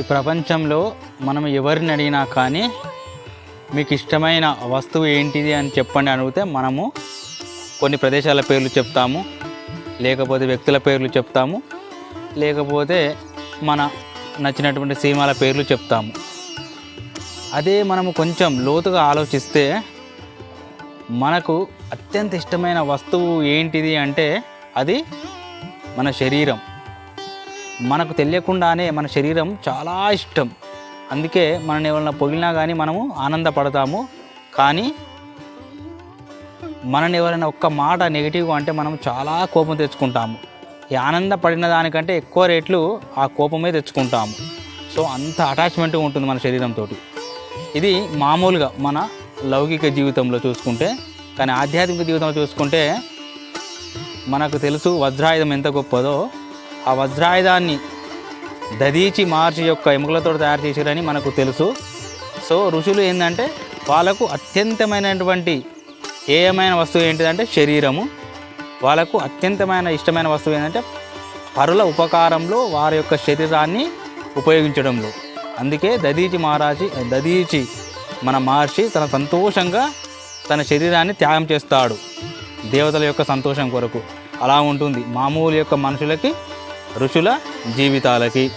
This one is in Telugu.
ఈ ప్రపంచంలో మనం ఎవరిని అడిగినా కానీ మీకు ఇష్టమైన వస్తువు ఏంటిది అని చెప్పండి అడిగితే మనము కొన్ని ప్రదేశాల పేర్లు చెప్తాము లేకపోతే వ్యక్తుల పేర్లు చెప్తాము లేకపోతే మన నచ్చినటువంటి సినిమాల పేర్లు చెప్తాము. అదే మనము కొంచెం లోతుగా ఆలోచిస్తే మనకు అత్యంత ఇష్టమైన వస్తువు ఏంటిది అంటే అది మన శరీరం. మనకు తెలియకుండానే మన శరీరం చాలా ఇష్టం. అందుకే మనని ఎవరైనా పొగిలినా కానీ మనము ఆనందపడతాము. కానీ మనని ఎవరైనా ఒక్క మాట నెగిటివ్గా అంటే మనం చాలా కోపం తెచ్చుకుంటాము. ఈ ఆనందపడిన దానికంటే ఎక్కువ రేట్లు ఆ కోపమే తెచ్చుకుంటాము. సో అంత అటాచ్మెంట్ ఉంటుంది మన శరీరంతో ఇది మామూలుగా మన లౌకిక జీవితంలో చూసుకుంటే కానీ ఆధ్యాత్మిక జీవితంలో చూసుకుంటే మనకు తెలుసు వజ్రాయుధం ఎంత గొప్పదో. ఆ వజ్రాయుధాన్ని దదీచి మార్చి యొక్క ఎముకలతో తయారు చేశారని మనకు తెలుసు. సో ఋషులు ఏంటంటే వాళ్ళకు అత్యంతమైనటువంటి ఏయమైన వస్తువు ఏంటిదంటే శరీరము. వాళ్ళకు అత్యంతమైన ఇష్టమైన వస్తువు ఏంటంటే పరుల ఉపకారంలో వారి యొక్క శరీరాన్ని ఉపయోగించడంలో. అందుకే దదీచి మహారాజి దదీచి మన మహర్షి తన సంతోషంగా తన శరీరాన్ని త్యాగం చేస్తాడు. దేవతల యొక్క సంతోషం కొరకు. అలా ఉంటుంది. మామూలు యొక్క మనుషులకి ఋషుల జీవితాలకి